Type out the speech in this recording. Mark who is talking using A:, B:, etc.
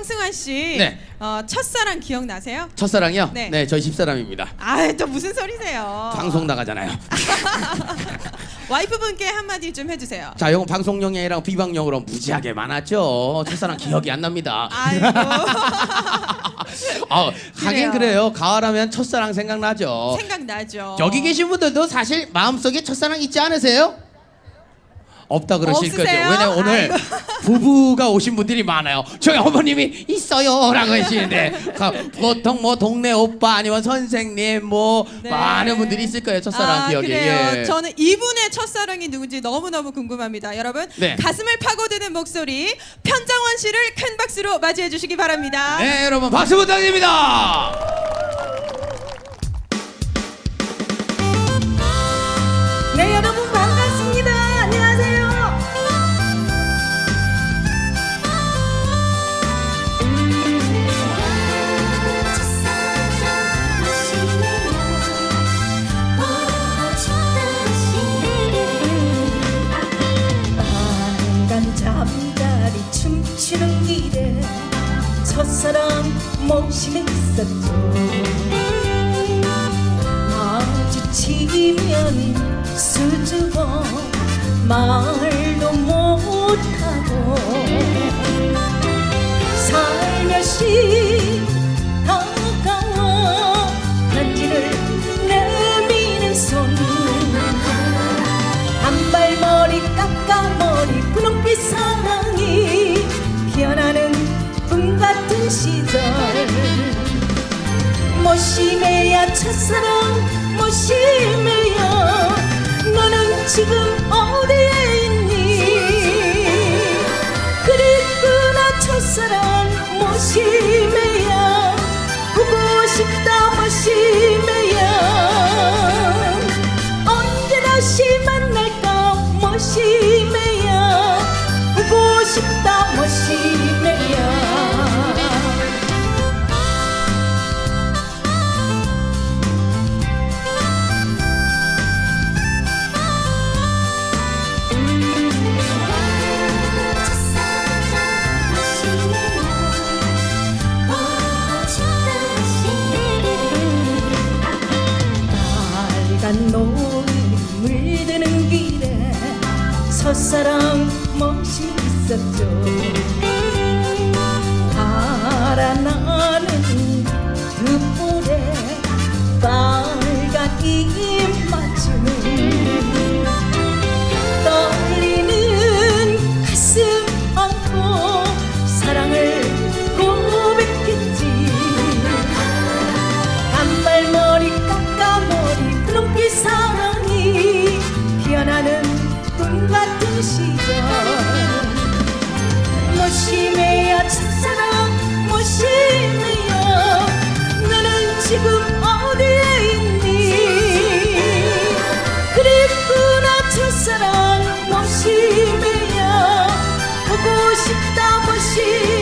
A: 황승환 씨,
B: 네.
A: 어, 첫사랑 기억나세요?
B: 첫사랑이요?
A: 네.
B: 네, 저희 집사람입니다.
A: 아, 또 무슨 소리세요?
B: 방송 나가잖아요.
A: 와이프분께 한마디 좀 해주세요.
B: 자, 이건 방송용이 아니라 비방용으로 무지하게 많았죠. 첫사랑 기억이 안 납니다.
A: 아이고.
B: 아, 하긴
A: 그래요.
B: 그래요. 가을하면 첫사랑 생각나죠.
A: 생각나죠.
B: 여기 계신 분들도 사실 마음속에 첫사랑 있지 않으세요? 없다 그러실 거죠.
A: 없으세요?
B: 왜냐면 오늘
A: 아이고.
B: 부부가 오신 분들이 많아요. 저희 어머님이 있어요라고 하시는데 가- 보통 뭐 동네 오빠 아니면 선생님 뭐
A: 네.
B: 많은 분들이 있을 거예요. 첫사랑
A: 아,
B: 기억에.
A: 그래요.
B: 예.
A: 저는 이분의 첫사랑이 누군지 너무너무 궁금합니다. 여러분,
B: 네.
A: 가슴을 파고드는 목소리 편장원 씨를 큰 박수로 맞이해 주시기 바랍니다.
B: 네, 여러분 박수 부탁드립니다.
C: 첫사랑 모시는 있었죠. 마주치면 수줍어 말도 못하고 살며시 시절. 모시매야 첫사랑 모시매야 너는 지금 어디에 있니? 그립구나 첫사랑 모시매야 보고 싶다 모시매야 언제 다시 첫사랑 멋있었죠. 알아나 心。